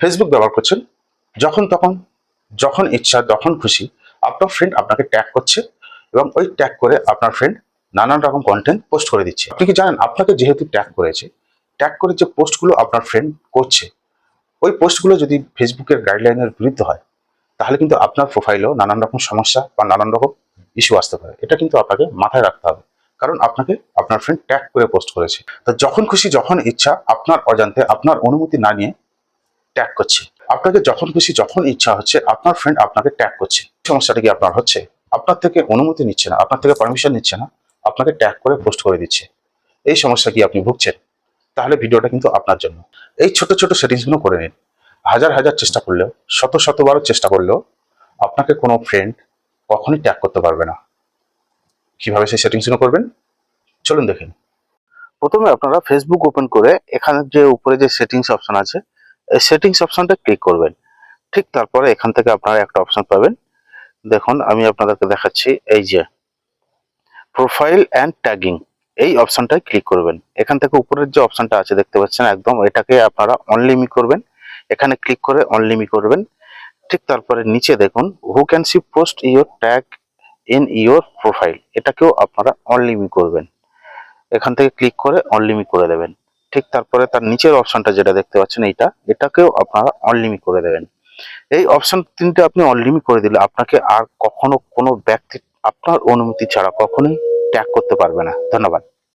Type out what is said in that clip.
Facebook ব্যবহার করছেন, যখন তখন, যখন ইচ্ছা যখন খুশি, আপনার ফ্রেন্ড আপনাকে ট্যাগ করছে এবং ওই ট্যাগ করে আপনার ফ্রেন্ড নানান রকম কন্টেন্ট পোস্ট করে দিচ্ছে। আপনি কি জানেন, আপনাকে যেহেতু ট্যাগ করেছে ট্যাগ করে যে পোস্টগুলো আপনার ফ্রেন্ড করছে, ওই পোস্টগুলো যদি ফেসবুকের গাইডলাইনের বিরুদ্ধে হয়, তাহলে কিন্তু আপনার প্রোফাইলেও নানান রকম সমস্যা বা নানান রকম ইস্যু আসতে পারে। এটা কিন্তু আপনাকে মাথায় রাখতে হবে, কারণ আপনাকে আপনার ফ্রেন্ড ট্যাগ করে পোস্ট করেছে। তো যখন খুশি, যখন ইচ্ছা, আপনার অজান্তে আপনার অনুমতি না নিয়ে ট্যাগ করছে। আপনাকে যখন খুশি যখন ইচ্ছা হচ্ছে, আপনার ফ্রেন্ড আপনাকে ট্যাগ করছে। সমস্যাটা কি আপনার হচ্ছে? আপনার থেকে অনুমতি নিচ্ছে না, আপনার থেকে পারমিশন নিচ্ছে না, আপনাকে ট্যাগ করে পোস্ট করে দিচ্ছে। এই সমস্যা কি আপনি ভুগছেন? তাহলে ভিডিওটা কিন্তু আপনার জন্য। এই ছোট ছোট সেটিংসগুলো করে নিন। হাজার হাজার চেষ্টা করলেও, শত শতবারও চেষ্টা করলেও আপনাকে কোনো ফ্রেন্ড কখনই ট্যাগ করতে পারবে না। কীভাবে সেই সেটিংসগুলো করবেন? চলুন দেখেন প্রথমে আপনারা ফেসবুক ওপেন করে এখানে যে উপরে যে সেটিংস অপশন আছে সেটিংস অপশনটা ক্লিক করবেন। ঠিক তারপরে এখান থেকে আপনারা একটা অপশন পাবেন। দেখুন, আমি আপনাদেরকে দেখাচ্ছি এই যে প্রোফাইল অ্যান্ড ট্যাগিং এই অপশনটায় ক্লিক করবেন। এখান থেকে উপরের যে অপশনটা আছে, দেখতে পাচ্ছেন একদম, এটাকে আপনারা অনলিমি করবেন। এখানে ক্লিক করে অনলিমি করবেন। ঠিক তারপরে নিচে দেখুন who can see post your tag in your profile এটাকেও আপনারা অনলিমি করবেন। এখান থেকে ক্লিক করে অনলিমি করে দেবেন। ঠিক তারপরে তার নিচের অপশনটা যেটা দেখতে পাচ্ছেন এইটা, এটাকেও আপনারা অনলিমিট করে দেবেন। এই অপশন তিনটে আপনি অনলিমিট করে দিলে আপনাকে আর কখনো কোনো ব্যক্তি, আপনার অনুমতি ছাড়া কখনোই ট্যাগ করতে পারবে না। ধন্যবাদ।